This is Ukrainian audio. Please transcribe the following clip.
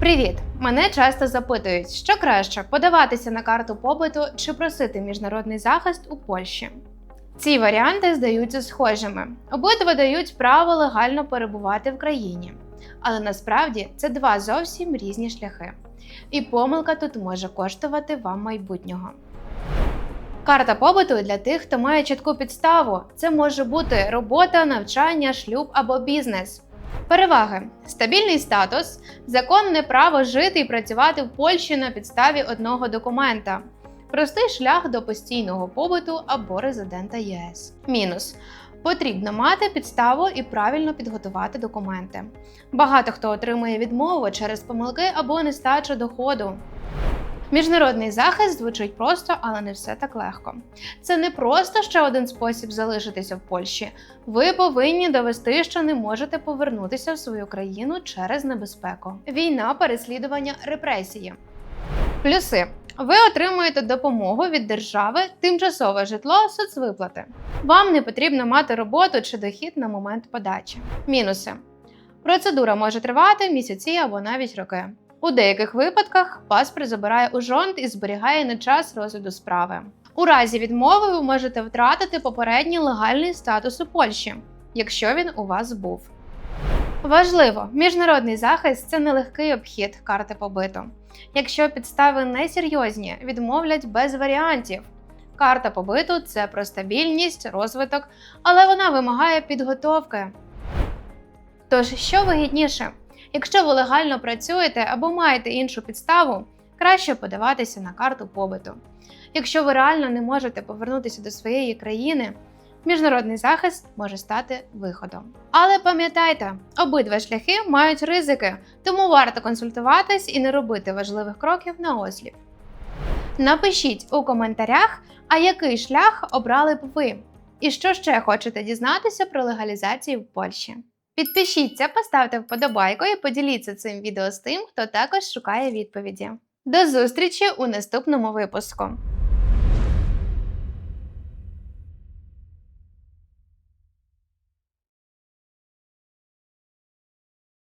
Привіт! Мене часто запитують, що краще подаватися на карту побиту чи просити міжнародний захист у Польщі. Ці варіанти здаються схожими. Обидва дають право легально перебувати в країні. Але насправді це два зовсім різні шляхи. І помилка тут може коштувати вам майбутнього. Карта побуту для тих, хто має чітку підставу. Це може бути робота, навчання, шлюб або бізнес. Переваги: стабільний статус, законне право жити і працювати в Польщі на підставі одного документа, простий шлях до постійного побуту або резидента ЄС. Мінус. Потрібно мати підставу і правильно підготувати документи. Багато хто отримує відмову через помилки або нестачу доходу. Міжнародний захист звучить просто, але не все так легко. Це не просто ще один спосіб залишитися в Польщі. Ви повинні довести, що не можете повернутися в свою країну через небезпеку. Війна, переслідування, репресії. Плюси. Ви отримуєте допомогу від держави, тимчасове житло, соцвиплати. Вам не потрібно мати роботу чи дохід на момент подачі. Мінуси. Процедура може тривати місяці або навіть роки. У деяких випадках паспорт забирає у жонт і зберігає на час розгляду справи. У разі відмови ви можете втратити попередній легальний статус у Польщі, якщо він у вас був. Важливо, міжнародний захист це нелегкий обхід карти побиту. Якщо підстави несерйозні, відмовлять без варіантів. Карта побиту це про стабільність, розвиток, але вона вимагає підготовки. Тож, що вигідніше? Якщо ви легально працюєте або маєте іншу підставу, краще подаватися на карту побиту. Якщо ви реально не можете повернутися до своєї країни, міжнародний захист може стати виходом. Але пам'ятайте, обидва шляхи мають ризики, тому варто консультуватись і не робити важливих кроків на осліп. Напишіть у коментарях, а який шлях обрали б ви, і що ще хочете дізнатися про легалізацію в Польщі. Підпишіться, поставте вподобайку і поділіться цим відео з тим, хто також шукає відповіді. До зустрічі у наступному випуску!